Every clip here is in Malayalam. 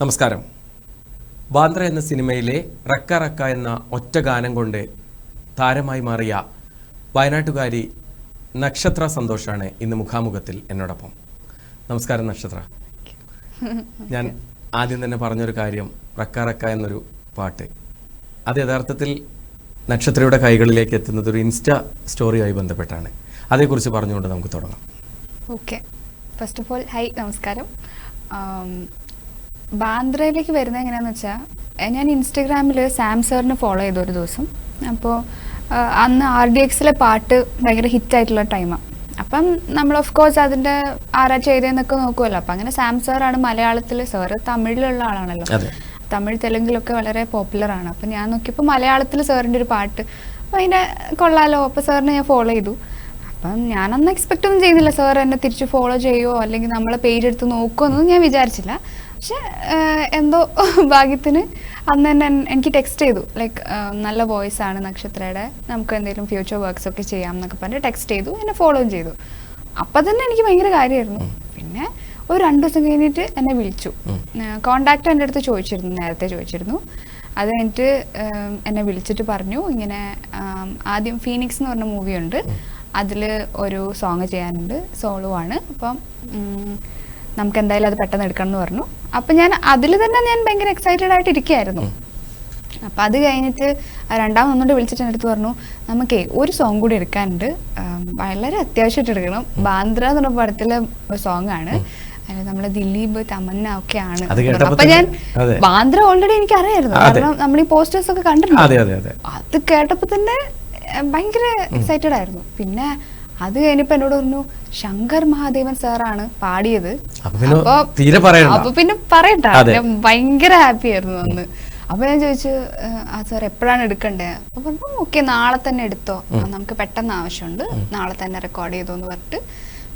നമസ്കാരം. ബാന്ദ്ര എന്ന സിനിമയിലെ റക്ക റക്ക എന്ന ഒറ്റ ഗാനം കൊണ്ട് താരമായി മാറിയ വയനാട്ടുകാരി നക്ഷത്ര സന്തോഷാണ് ഇന്ന് മുഖാമുഖത്തിൽ എന്നോടൊപ്പം. നമസ്കാരം നക്ഷത്ര. ഞാൻ ആദ്യം തന്നെ പറഞ്ഞൊരു കാര്യം റക്ക റക്ക എന്നൊരു പാട്ട്. അത് യഥാർത്ഥത്തിൽ നക്ഷത്രയുടെ കൈകളിലേക്ക് എത്തുന്നത് ഒരു ഇൻസ്റ്റ സ്റ്റോറിയുമായി ബന്ധപ്പെട്ടാണ്. അതേക്കുറിച്ച് പറഞ്ഞുകൊണ്ട് നമുക്ക് തുടങ്ങാം. Okay. First of all hi നമസ്കാരം. ബാന്ദ്രയിലേക്ക് വരുന്നത് എങ്ങനെയാന്ന് വെച്ചാൽ ഞാൻ ഇൻസ്റ്റഗ്രാമിൽ സാം സാറിനെ ഫോളോ ചെയ്തു ഒരു ദിവസം. അപ്പോൾ അന്ന് ആർ ഡി എക്സിലെ പാട്ട് ഭയങ്കര ഹിറ്റായിട്ടുള്ള ടൈമാണ് അപ്പം നമ്മൾ ഓഫ് കോഴ്സ് അതിന്റെ ആരാ ചെയ്തതെന്നൊക്കെ നോക്കുമല്ലോ അപ്പം അങ്ങനെ സാം സാറാണ് മലയാളത്തിൽ സാറ് തമിഴിലുള്ള ആളാണല്ലോ. തമിഴ് തെലുങ്കിലൊക്കെ വളരെ പോപ്പുലറാണ് അപ്പം ഞാൻ നോക്കിയപ്പോൾ മലയാളത്തിൽ സാറിന്റെ ഒരു പാട്ട്. അപ്പം അതിനെ കൊള്ളാലോ. അപ്പോൾ സാറിനെ ഞാൻ ഫോളോ ചെയ്തു. അപ്പം ഞാനന്ന് എക്സ്പെക്റ്റ് ഒന്നും ചെയ്യുന്നില്ല സാർ എന്നെ തിരിച്ച് ഫോളോ ചെയ്യുമോ അല്ലെങ്കിൽ നമ്മളെ പേജ് എടുത്ത് നോക്കുമെന്നൊന്നും ഞാൻ വിചാരിച്ചില്ല. പക്ഷെ എന്തോ ഭാഗ്യത്തിന് അന്ന് തന്നെ എനിക്ക് ടെക്സ്റ്റ് ചെയ്തു. ലൈക്ക് നല്ല വോയിസ് ആണ് നക്ഷത്രയുടെ. നമുക്ക് എന്തെങ്കിലും ഫ്യൂച്ചർ വർക്ക്സ് ഒക്കെ ചെയ്യാം എന്നൊക്കെ പറഞ്ഞ് ടെക്സ്റ്റ് ചെയ്തു. എന്നെ ഫോളോയും ചെയ്തു. അപ്പം തന്നെ എനിക്ക് ഭയങ്കര കാര്യമായിരുന്നു പിന്നെ ഒരു രണ്ട് ദിവസം കഴിഞ്ഞിട്ട് എന്നെ വിളിച്ചു. കോണ്ടാക്ട് എന്റെ അടുത്ത് ചോദിച്ചിരുന്നു. നേരത്തെ ചോദിച്ചിരുന്നു. അത് കഴിഞ്ഞിട്ട് എന്നെ വിളിച്ചിട്ട് പറഞ്ഞു. ഇങ്ങനെ ആദ്യം ഫീനിക്സ് എന്ന് പറഞ്ഞ മൂവി ഉണ്ട്. അതിൽ ഒരു സോങ് ചെയ്യാനുണ്ട്. സോളോ ആണ്. അപ്പം നമുക്ക് എന്തായാലും അത് പെട്ടെന്ന് എടുക്കണം എന്ന് പറഞ്ഞു. അപ്പം ഞാൻ അതിൽ തന്നെ ഞാൻ ഭയങ്കര എക്സൈറ്റഡ് ആയിട്ട് ഇരിക്കുകയായിരുന്നു. അപ്പം അത് കഴിഞ്ഞിട്ട് രണ്ടാമത് ഒന്നുകൊണ്ട് വിളിച്ചിട്ട് എന്റെ അടുത്ത് പറഞ്ഞു നമുക്കേ ഒരു സോങ് കൂടി എടുക്കാനുണ്ട്. വളരെ അത്യാവശ്യമായിട്ട് എടുക്കണം. ബാന്ദ്ര എന്ന് പറഞ്ഞ പടത്തിലെ സോങ് ആണ്. നമ്മുടെ നമ്മളെ ദിലീപ് തമന്ന ഒക്കെ ആണ് അപ്പൊ ഞാൻ ബാന്ദ്ര ഓൾറെഡി എനിക്ക് അറിയായിരുന്നു കാരണം നമ്മൾ ഈ പോസ്റ്റേഴ്സ് ഒക്കെ കണ്ടിട്ടുണ്ട്. അതെ കേട്ടപ്പോ തന്നെ ഭയങ്കര എക്സൈറ്റഡ് ആയിരുന്നു. പിന്നെ അത് കഴിഞ്ഞപ്പോ എന്നോട് പറഞ്ഞു ശങ്കർ മഹാദേവൻ സാറാണ് പാടിയത്. അപ്പൊ പിന്നെ പറയണ്ട. ഭയങ്കര ഹാപ്പി ആയിരുന്നു അന്ന്. അപ്പൊ ഞാൻ ചോദിച്ചു ആ സാർ എപ്പോഴാണ് എടുക്കണ്ടേ? അപ്പൊ പറഞ്ഞു ഓക്കെ നാളെ തന്നെ എടുത്തോ. നമുക്ക് പെട്ടെന്ന് ആവശ്യമുണ്ട്. നാളെ തന്നെ റെക്കോർഡ് ചെയ്തോ എന്ന് പറഞ്ഞിട്ട്.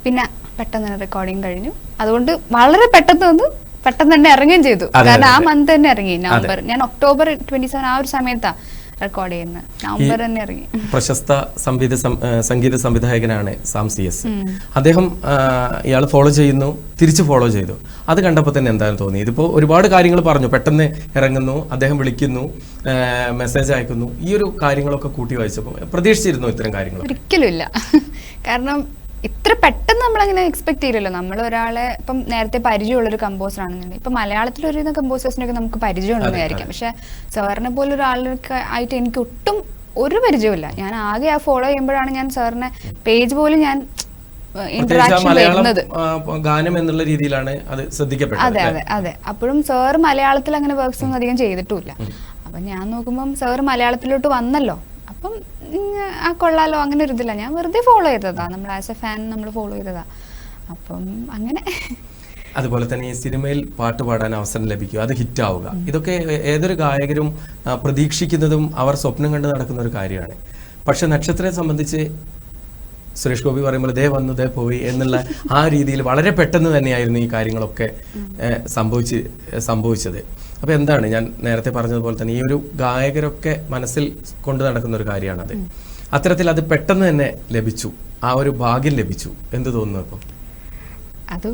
പിന്നെ പെട്ടെന്ന് റെക്കോർഡിങ് കഴിഞ്ഞു. അതുകൊണ്ട് വളരെ പെട്ടെന്ന് വന്ന് പെട്ടെന്ന് തന്നെ ഇറങ്ങുകയും ചെയ്തു. കാരണം ആ. മന്ത് തന്നെ ഇറങ്ങി. നവംബർ ഞാൻ ഒക്ടോബർ ട്വന്റി സെവൻ ആ ഒരു സമയത്താ. റെക്കോർഡ് ചെയ്യുന്നത്. നവംബർ തന്നെ ഇറങ്ങി. പ്രശസ്ത സംഗീത സംഗീത സംവിധായകനാണ് സാം സി എസ്. അദ്ദേഹം ഇയാൾ ഫോളോ ചെയ്യുന്നു തിരിച്ചു ഫോളോ ചെയ്തു. അത് കണ്ടപ്പോൾ തന്നെ എന്താണ് തോന്നി. ഇതിപ്പോ ഒരുപാട് കാര്യങ്ങൾ പറഞ്ഞു. പെട്ടെന്ന് ഇറങ്ങുന്നു അദ്ദേഹം വിളിക്കുന്നു മെസ്സേജ് അയക്കുന്നു. ഈ ഒരു കാര്യങ്ങളൊക്കെ കൂട്ടി വായിച്ചപ്പോൾ പ്രതീക്ഷിച്ചിരുന്നു ഇത്തരം കാര്യങ്ങൾ ഒരിക്കലും ഇല്ല. കാരണം ഇത്ര പെട്ടെന്ന് നമ്മളങ്ങനെ എക്സ്പെക്ട് ചെയ്യില്ലല്ലോ. നമ്മൾ ഒരാളെ ഇപ്പം നേരത്തെ പരിചയമുള്ള ഒരു കമ്പോസർ ആണെന്നുണ്ടെങ്കിൽ ഇപ്പം മലയാളത്തിൽ ഒരു കമ്പോസേഴ്സിനൊക്കെ നമുക്ക് പരിചയമുണ്ടെന്ന് വിചാരിക്കാം പക്ഷെ സാറിനെ പോലെ ഒരാളൊക്കെ ആയിട്ട് എനിക്ക് ഒട്ടും ഒരു പരിചയമില്ല ഞാൻ ആകെ ആ ഫോളോ ചെയ്യുമ്പോഴാണ് ഞാൻ സാറിനെ പേജ് പോലും ഞാൻ ഗാനം എന്നുള്ള രീതിയിലാണ് അത് ശ്രദ്ധിക്കപ്പെട്ടത് അതെ അതെ അതെ. അപ്പോഴും സാർ മലയാളത്തിൽ അങ്ങനെ വർക്ക്സ് ഒന്നും അധികം ചെയ്തിട്ടില്ല അപ്പൊ ഞാൻ നോക്കുമ്പോൾ സാർ മലയാളത്തിലോട്ട് വന്നല്ലോ. അപ്പം ആ കൊള്ളാലോ അങ്ങനെ ഒരു ഇതില്ല. ഞാൻ വെറുതെ ഫോളോ ചെയ്തതാ. നമ്മൾ ആസ് എ ഫാൻ നമ്മൾ ഫോളോ ചെയ്തതാ. അപ്പം അങ്ങനെ. അതുപോലെ തന്നെ ഈ സിനിമയിൽ പാട്ട് പാടാൻ അവസരം ലഭിക്കുക അത് ഹിറ്റ് ആവുക. ഇതൊക്കെ ഏതൊരു ഗായകരും പ്രതീക്ഷിക്കുന്നതും അവർ സ്വപ്നം കണ്ട് നടക്കുന്ന ഒരു കാര്യമാണ്. പക്ഷെ നക്ഷത്രത്തെ സംബന്ധിച്ച് സുരേഷ് ഗോപി പറയുമ്പോൾ ദേ വന്നു ദേ പോയി എന്നുള്ള ആ രീതിയിൽ വളരെ പെട്ടെന്ന് തന്നെയായിരുന്നു ഈ കാര്യങ്ങളൊക്കെ സംഭവിച്ച് സംഭവിച്ചത്. അപ്പോൾ എന്താണ് ഞാൻ നേരത്തെ പറഞ്ഞതുപോലെ തന്നെ ഈ ഒരു ഗായകരൊക്കെ മനസ്സിൽ കൊണ്ടു നടക്കുന്ന ഒരു കാര്യമാണ് അത്. അത്തരത്തിൽ അത് പെട്ടെന്ന് തന്നെ ലഭിച്ചു. ആ ഒരു ഭാഗ്യം ലഭിച്ചു. എന്ത് തോന്നുന്നു ഇപ്പം അത്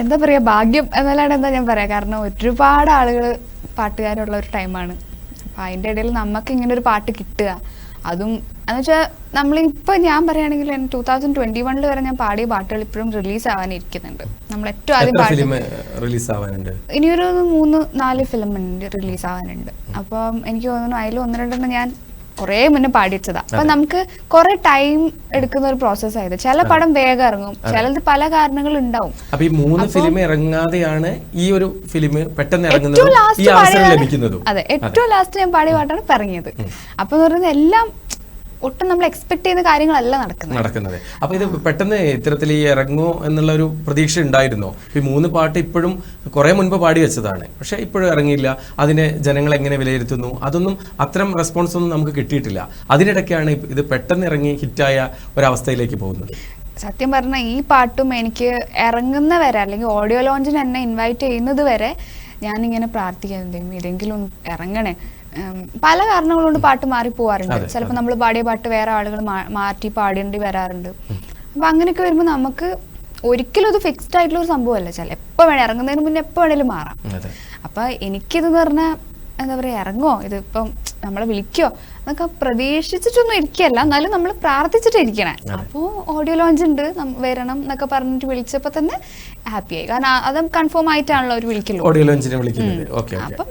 എന്താ പറയാ ഭാഗ്യം എന്നല്ലാണ്ട് എന്താ ഞാൻ പറയാ? കാരണം ഒരുപാട് ആളുകൾ പാട്ടുകാരുള്ള ഒരു ടൈമാണ് അപ്പൊ അതിന്റെ ഇടയിൽ നമുക്ക് ഇങ്ങനെ ഒരു പാട്ട് കിട്ടുക. അതും എന്ന് നമ്മൾ നമ്മളിപ്പോൾ ഞാൻ പറയുകയാണെങ്കിൽ ടൂ തൗസൻഡ് ട്വന്റി വണ്ണിൽ വരെ ഞാൻ പാടിയ പാട്ടുകൾ ഇപ്പോഴും റിലീസ് ആവാനിരിക്കുന്നുണ്ട് നമ്മൾ ഏറ്റവും ആദ്യം ആവാനുണ്ട് ഇനിയൊരു മൂന്ന് നാല് ഫിലിം റിലീസ് ആവാനുണ്ട് അപ്പം എനിക്ക് തോന്നുന്നു അതിൽ ഒന്ന് രണ്ടെണ്ണം ഞാൻ കുറേ മുന്നേ പാടിച്ചതാ. അപ്പൊ നമുക്ക് കുറെ ടൈം എടുക്കുന്ന ഒരു പ്രോസസ് ആയത് ചില പടം വേഗം ഇറങ്ങും. ചിലത് പല കാരണങ്ങൾ ഉണ്ടാവും അപ്പൊ ഈ മൂന്ന് ഫിലിം ഇറങ്ങാതെയാണ് ഈ ഒരു ഫിലിം പെട്ടെന്ന് ഇറങ്ങുന്നത് ലാസ്റ്റ് അതെ ഏറ്റവും ലാസ്റ്റ് ഞാൻ പാടിയ പാട്ടാണ് ഇറങ്ങിയത് അപ്പൊ എന്ന് പറയുന്നത് എല്ലാം ഒട്ടും നമ്മൾ എക്സ്പെക്ട് ചെയ്യുന്ന കാര്യങ്ങളല്ല നടക്കുന്നത്. നടക്കുന്നത്. അപ്പൊ ഇത് പെട്ടെന്ന് ഇത്തരത്തിൽ ഈ ഇറങ്ങുമോ എന്നുള്ള ഒരു പ്രതീക്ഷ ഉണ്ടായിരുന്നോ? ഈ മൂന്ന് പാട്ട് ഇപ്പോഴും കുറെ മുൻപ് പാടി വെച്ചതാണ്. പക്ഷെ ഇപ്പോഴും ഇറങ്ങിയില്ല. അതിനെ ജനങ്ങൾ എങ്ങനെ വിലയിരുത്തുന്നു? അതൊന്നും അത്തരം റെസ്പോൺസ് ഒന്നും നമുക്ക് കിട്ടിയിട്ടില്ല. അതിനിടയ്ക്കാണ് ഇത് പെട്ടെന്ന് ഇറങ്ങി ഹിറ്റായ ഒരവസ്ഥയിലേക്ക് പോകുന്നത്. സത്യം പറഞ്ഞാൽ ഈ പാട്ടും എനിക്ക് ഇറങ്ങുന്ന വരെ അല്ലെങ്കിൽ ഓഡിയോ ലോഞ്ചിന് എന്നെ ഇൻവൈറ്റ് ചെയ്യുന്നത് വരെ ഞാനിങ്ങനെ പ്രാർത്ഥിക്കാൻ എന്തെങ്കിലും ഇതെങ്കിലും ഇറങ്ങണേ. പല കാരണങ്ങൾ കൊണ്ട് പാട്ട് മാറി പോവാറുണ്ട്. ചിലപ്പോൾ നമ്മൾ പാടിയ പാട്ട് വേറെ ആളുകൾ മാറ്റി പാടേണ്ടി വരാറുണ്ട്. അപ്പൊ അങ്ങനെയൊക്കെ വരുമ്പോൾ നമുക്ക് ഒരിക്കലും അത് ഫിക്സ്ഡ് ആയിട്ടുള്ള ഒരു സംഭവമല്ല. ചില എപ്പോൾ വേണേ ഇറങ്ങുന്നതിന് മുന്നേ എപ്പോൾ വേണേലും മാറാം. അപ്പൊ എനിക്കിതെന്ന് പറഞ്ഞാൽ എന്താ പറയാ ഇറങ്ങോ ഇതിപ്പം നമ്മളെ വിളിക്കോ എന്നൊക്കെ പ്രതീക്ഷിച്ചിട്ടൊന്നും ഇരിക്കല്ല. എന്നാലും നമ്മൾ പ്രാർത്ഥിച്ചിട്ട് ഇരിക്കണേ. അപ്പോൾ ഓഡിയോ ലോഞ്ച് ഉണ്ട് വരണം എന്നൊക്കെ പറഞ്ഞിട്ട് വിളിച്ചപ്പോൾ തന്നെ ഹാപ്പിയായി കാരണം അത് കൺഫേം ആയിട്ടാണല്ലോ അവർ വിളിക്കുള്ളൂ ഓഡിയോ ലോഞ്ചിനെ വിളിക്കുന്നത്. അപ്പം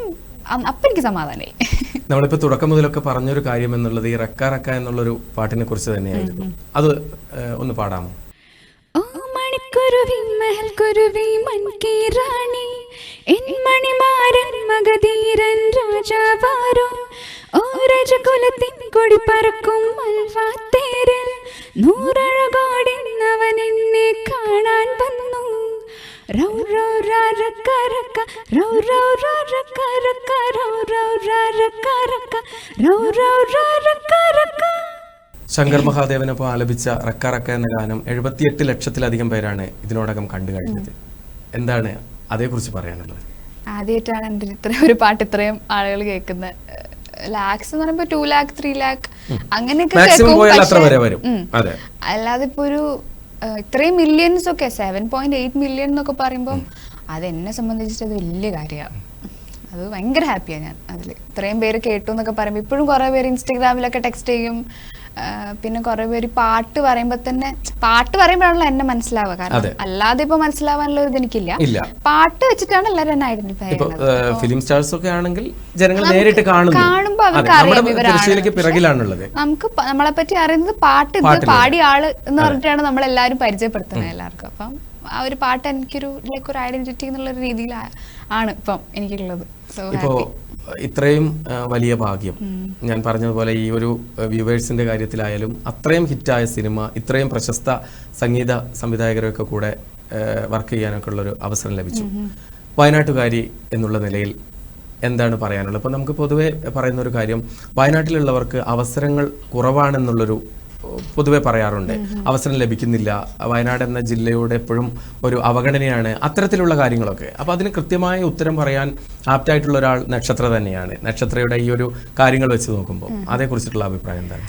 അപ്പം എനിക്ക് സമാധാനമായി നമ്മളിപ്പോ തുടക്കം മുതലൊക്കെ പറഞ്ഞൊരു കാര്യം എന്നുള്ളത് ഈ റക്ക റക്ക എന്നുള്ളൊരു പാട്ടിനെ കുറിച്ച് തന്നെയായിരുന്നു. അത് ഒന്ന് പാടാമോ? ഓ മണിക്കുരുവി മൻകി റാണി എൻ മണിമാരൻ മഗധീരൻ രാജാവാരോ ഓ രജകുലത്തിൻ കൊടി പറക്കും മൽവാത്തേരിൽ നൂറഴകോടിന്നവൻ എന്നെ കാണാൻ വന്നു റൗ റൗ റൗ ശങ്കർ മഹാദേവനൊപ്പം ആലപിച്ച റക്ക റക്ക എന്ന ഗാനം എഴുപത്തിയെട്ട് ലക്ഷത്തിലധികം പേരാണ് ഇതിനോടകം കണ്ടു കഴിഞ്ഞത്. എന്താണ് അതേക്കുറിച്ച് പറയാനുള്ളത്? ആദ്യമായിട്ടാണ് എന്റെ ഇത്രയും ഒരു പാട്ട് ഇത്രയും ആളുകൾ കേൾക്കുന്നത്. ലാക്സ് എന്ന് പറയുമ്പോൾ ടു ലാക്ക് ത്രീ ലാക്ക് അങ്ങനെയൊക്കെ അല്ലാതെ ഇപ്പൊ ഒരു ഇത്രയും മില്യൺസ് ഒക്കെ സെവൻ പോയിന്റ് എയ്റ്റ് മില്യൺ എന്നൊക്കെ പറയുമ്പോൾ അത് എന്നെ സംബന്ധിച്ചിട്ട് അത് വലിയ കാര്യമാണ്. അത് ഭയങ്കര ഹാപ്പിയാണ് ഞാൻ അതിൽ ഇത്രയും പേര് കേട്ടു എന്നൊക്കെ പറയുമ്പോൾ ഇപ്പോഴും കുറേ പേര് ഇൻസ്റ്റഗ്രാമിലൊക്കെ ടെക്സ്റ്റ് ചെയ്യും. പിന്നെ കുറേ പേര് പാട്ട് പറയുമ്പോൾ തന്നെ പാട്ട് പറയുമ്പോഴാണല്ലോ എന്നെ മനസ്സിലാവുക. കാരണം അല്ലാതെ ഇപ്പൊ മനസ്സിലാവാനുള്ള ഒരു ഇത് എനിക്കില്ല പാട്ട് വെച്ചിട്ടാണ് എല്ലാവരും എന്നെ ഐഡന്റിഫൈ ചെയ്യുന്നത്. ഫിലിം സ്റ്റാർസ് ഒക്കെ ആണെങ്കിൽ ജനങ്ങൾ നേരിട്ട് കാണുന്നു. കാണുമ്പോ അതെ, അവർക്ക് അറിയാം ഇവരാണ്. നമുക്ക് നമ്മളെ പറ്റി അറിയുന്നത് പാട്ട് ഇത് പാടിയ ആൾ എന്ന് പറഞ്ഞിട്ടാണ് നമ്മൾ എല്ലാവരും പരിചയപ്പെടുത്തുന്നത് എല്ലാവർക്കും. അപ്പം ആ ഒരു പാട്ട് എനിക്കൊരു ലൈക്ക് ഒരു ഐഡന്റിറ്റി എന്നുള്ള ഒരു രീതിയിൽ ആണ് ഇപ്പം എനിക്കുള്ളത്. സോ ഇപ്പോ ഇത്രയും വലിയ ഭാഗ്യം. ഞാൻ പറഞ്ഞതുപോലെ ഈ ഒരു വ്യൂവേഴ്സിന്റെ കാര്യത്തിലായാലും അത്രയും ഹിറ്റായ സിനിമ ഇത്രയും പ്രശസ്ത സംഗീത സംവിധായകരൊക്കെ കൂടെ വർക്ക് ചെയ്യാനൊക്കെ ഉള്ള ഒരു അവസരം ലഭിച്ചു. വയനാട്ടുകാരി എന്നുള്ള നിലയിൽ എന്താണ് പറയാനുള്ളത്? ഇപ്പം നമുക്ക് പൊതുവെ പറയുന്ന ഒരു കാര്യം വയനാട്ടിലുള്ളവർക്ക് അവസരങ്ങൾ കുറവാണെന്നുള്ളൊരു പൊതുവെ പറയാറുണ്ട്. അവസരം ലഭിക്കുന്നില്ല. വയനാട് എന്ന ജില്ലയോട് എപ്പോഴും ഒരു അവഗണനയാണ് അത്തരത്തിലുള്ള കാര്യങ്ങളൊക്കെ. അപ്പൊ അതിന് കൃത്യമായ ഉത്തരം പറയാൻ ആപ്റ്റായിട്ടുള്ള ഒരാൾ നക്ഷത്ര തന്നെയാണ്. നക്ഷത്രയുടെ ഈ ഒരു കാര്യങ്ങൾ വെച്ച് നോക്കുമ്പോൾ അതേക്കുറിച്ചിട്ടുള്ള അഭിപ്രായം എന്താണ്?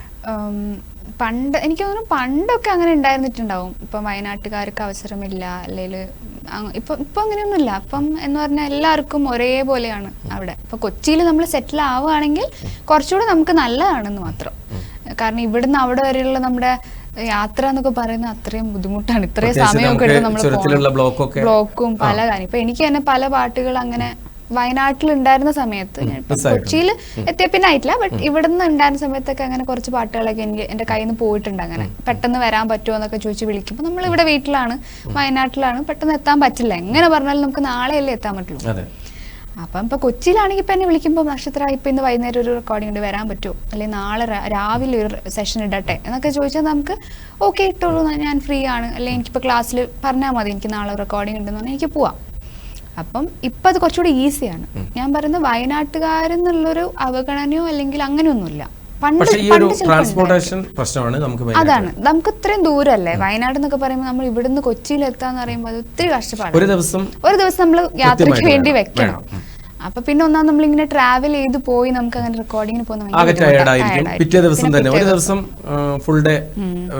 പണ്ട് എനിക്ക് തോന്നുന്നു പണ്ടൊക്കെ അങ്ങനെ ഉണ്ടായിരുന്നിട്ടുണ്ടാവും. ഇപ്പം വയനാട്ടുകാർക്ക് അവസരമില്ല. അല്ലെങ്കിൽ ഇപ്പൊ ഇപ്പൊ അങ്ങനെയൊന്നുമില്ല. അപ്പം എന്ന് പറഞ്ഞാൽ എല്ലാവർക്കും ഒരേപോലെയാണ് അവിടെ. ഇപ്പൊ കൊച്ചിയിൽ നമ്മൾ സെറ്റിൽ ആവുകയാണെങ്കിൽ കുറച്ചുകൂടെ നമുക്ക് നല്ലതാണെന്ന് മാത്രം. കാരണം ഇവിടുന്ന് അവിടെ വരെയുള്ള നമ്മുടെ യാത്ര എന്നൊക്കെ പറയുന്നത് അത്രയും ബുദ്ധിമുട്ടാണ്. ഇത്രയും സമയമൊക്കെ എടുത്ത് നമ്മൾ ബ്ലോക്കും പല കാര്യം. ഇപ്പൊ എനിക്ക് തന്നെ പല പാട്ടുകൾ അങ്ങനെ വയനാട്ടിൽ ഉണ്ടായിരുന്ന സമയത്ത് ഞാൻ കൊച്ചിയിൽ എത്തിയ പിന്നെ ആയിട്ടില്ല. ബട്ട് ഇവിടുന്ന് ഉണ്ടായിരുന്ന സമയത്തൊക്കെ അങ്ങനെ കുറച്ച് പാട്ടുകളൊക്കെ എനിക്ക് എന്റെ കയ്യിൽ നിന്ന് പോയിട്ടുണ്ട് അങ്ങനെ. പെട്ടെന്ന് വരാൻ പറ്റുമോ എന്നൊക്കെ ചോദിച്ച് വിളിക്കുമ്പോൾ നമ്മൾ ഇവിടെ വീട്ടിലാണ് വയനാട്ടിലാണ്. പെട്ടെന്ന് എത്താൻ പറ്റില്ല. എങ്ങനെ പറഞ്ഞാലും നമുക്ക് നാളെയല്ലേ എത്താൻ പറ്റുള്ളൂ. അപ്പം ഇപ്പൊ കൊച്ചിയിലാണെങ്കിൽ ഇപ്പൊ എന്നെ വിളിക്കുമ്പോൾ നക്ഷത്ര ഇപ്പൊ ഇന്ന് വൈകുന്നേരം ഒരു റെക്കോർഡിംഗ് ഉണ്ട് വരാൻ പറ്റുമോ അല്ലെങ്കിൽ നാളെ രാവിലെ ഒരു സെഷൻ ഇടട്ടെ എന്നൊക്കെ ചോദിച്ചാൽ നമുക്ക് ഓക്കെ ഇട്ടോളൂ ഞാൻ ഫ്രീ ആണ്. അല്ലെങ്കിൽ എനിക്കിപ്പോൾ ക്ലാസ്സിൽ പറഞ്ഞാൽ മതി എനിക്ക് നാളെ റെക്കോർഡിംഗ് ഉണ്ടെന്ന് പറഞ്ഞാൽ എനിക്ക് പോവാം. അപ്പം ഇപ്പം അത് കുറച്ചുകൂടി ഈസിയാണ് ഞാൻ പറയുന്നത് വയനാട്ടുകാരെന്നുള്ളൊരു അവഗണനയോ അല്ലെങ്കിൽ അങ്ങനെയൊന്നുമില്ല. പണ്ട് ട്രാൻസ്പോർട്ടേഷൻ പ്രശ്നമാണ് നമുക്ക് അതാണ്. നമുക്ക് ഇത്രയും ദൂരമല്ലേ വയനാട് എന്നൊക്കെ പറയുമ്പോൾ നമ്മൾ ഇവിടുന്ന് കൊച്ചിയിൽ എത്താന്ന് പറയുമ്പോൾ അത് ഒത്തിരി കഷ്ടപ്പാടാണ്. ഒരു ദിവസം ഒരു ദിവസം നമ്മൾ യാത്രയ്ക്ക് വേണ്ടി വെക്കണം. അപ്പൊ പിന്നെ ഒന്നാം നമ്മൾ ഇങ്ങനെ ട്രാവൽ ചെയ്ത് പോയി നമുക്ക് അങ്ങനെ റെക്കോർഡിങ്ങിന് പോകുന്ന പിറ്റേ ദിവസം തന്നെ. ഒരു ദിവസം. ഫുൾ ഡേ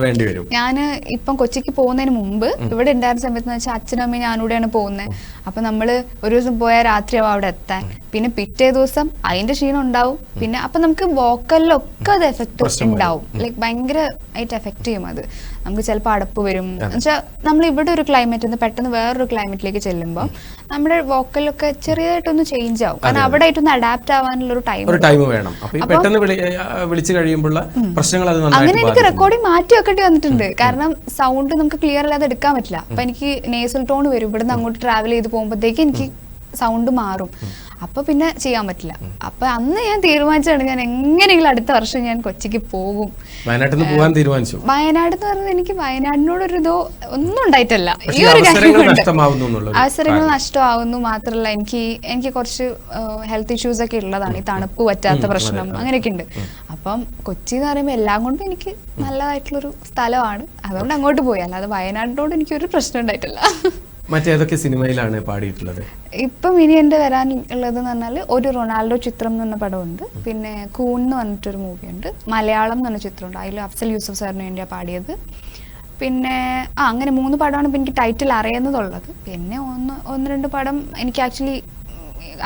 വേണ്ടി വരും. ഞാൻ ഇപ്പം കൊച്ചിക്ക് പോകുന്നതിന് മുമ്പ് ഇവിടെ ഉണ്ടായിരുന്ന സമയത്ത് വെച്ചാൽ അച്ഛനും അമ്മയും ഞാനൂടെയാണ് പോകുന്നത് അപ്പൊ നമ്മൾ ഒരു ദിവസം പോയാൽ രാത്രിയാവും അവിടെ എത്താൻ. പിന്നെ പിറ്റേ ദിവസം അതിന്റെ ക്ഷീണം ഉണ്ടാവും. പിന്നെ അപ്പൊ നമുക്ക് വോക്കലിലൊക്കെ അത് എഫക്ട് ഉണ്ടാവും. ലൈക് ഭയങ്കര ആയിട്ട് എഫക്ട് ചെയ്യും അത്. നമുക്ക് ചിലപ്പോൾ അടപ്പ് വരും. എന്നുവെച്ചാൽ നമ്മൾ ഇവിടെ ഒരു ക്ലൈമറ്റ് നിന്ന് പെട്ടെന്ന് വേറൊരു ക്ലൈമറ്റിലേക്ക് ചെല്ലുമ്പോൾ നമ്മുടെ വോക്കലൊക്കെ ചെറിയതായിട്ടൊന്ന് ചേഞ്ച് ആവും. കാരണം അവിടെ ആയിട്ടൊന്ന് അഡാപ്റ്റ് ആവാനുള്ള ഒരു ടൈം ഒരു ടൈം വേണം. പെട്ടെന്ന് വിളിച്ചു കഴിയുമ്പോഴുള്ള പ്രശ്നങ്ങൾ അങ്ങനെ എനിക്ക് റെക്കോർഡിംഗ് മാറ്റി വെക്കേണ്ടി വന്നിട്ടുണ്ട്. കാരണം സൗണ്ട് നമുക്ക് ക്ലിയർ അല്ലാതെ എടുക്കാൻ പറ്റില്ല. അപ്പൊ എനിക്ക് നേസൽ ടോൺ വരും. ഇവിടുന്ന് അങ്ങോട്ട് ട്രാവൽ ചെയ്ത് പോകുമ്പോഴത്തേക്ക് എനിക്ക് സൗണ്ട് മാറും. അപ്പൊ പിന്നെ ചെയ്യാൻ പറ്റില്ല. അപ്പൊ അന്ന് ഞാൻ തീരുമാനിച്ചാണ് ഞാൻ എങ്ങനെയെങ്കിലും അടുത്ത വർഷം ഞാൻ കൊച്ചിക്ക് പോകും. വയനാട്ടിൽ നിന്ന് പോകാൻ തീരുമാനിച്ചു. വയനാട് എന്ന് പറഞ്ഞാൽ എനിക്ക് വയനാടിനോടൊരു ഇതോ ഒന്നും ഉണ്ടായിട്ടല്ല. ഈ ഒരു അവസരങ്ങൾ കാര്യം കൊണ്ട്. നഷ്ടമാവുന്നു മാത്രല്ല അവസരങ്ങൾ നഷ്ടമാവുന്നു മാത്രമല്ല എനിക്ക് എനിക്ക് കുറച്ച് ഹെൽത്ത് ഇഷ്യൂസ് ഒക്കെ ഉള്ളതാണ്. ഈ തണുപ്പ് പറ്റാത്ത പ്രശ്നം അങ്ങനെയൊക്കെ ഉണ്ട്. അപ്പം കൊച്ചി എന്ന് പറയുമ്പോൾ എല്ലാം കൊണ്ടും എനിക്ക് നല്ലതായിട്ടുള്ളൊരു സ്ഥലമാണ്. അതുകൊണ്ട് അങ്ങോട്ട് പോയി. അല്ലാതെ വയനാടിനോട് എനിക്കൊരു പ്രശ്നം ഉണ്ടായിട്ടില്ല. മറ്റേതൊക്കെ സിനിമയിലാണ് പാടിയിട്ടുള്ളത്? ഇപ്പം ഇനി എന്റെ വരാൻ ഉള്ളത് എന്ന് പറഞ്ഞാൽ ഒരു റൊണാൾഡോ ചിത്രം എന്ന് പറഞ്ഞ പടമുണ്ട്. പിന്നെ കൂൺ എന്ന് പറഞ്ഞിട്ടൊരു മൂവിയുണ്ട്. മലയാളം എന്ന് പറഞ്ഞ ചിത്രമുണ്ട്. അതിൽ അഫ്സൽ യൂസഫ് സാറിന് വേണ്ടിയാണ് പാടിയത്. പിന്നെ ആ അങ്ങനെ മൂന്ന് പടമാണ് ഇപ്പം എനിക്ക് ടൈറ്റിൽ അറിയുന്നതുള്ളത്. പിന്നെ ഒന്ന് ഒന്ന് രണ്ട് പടം എനിക്ക് ആക്ച്വലി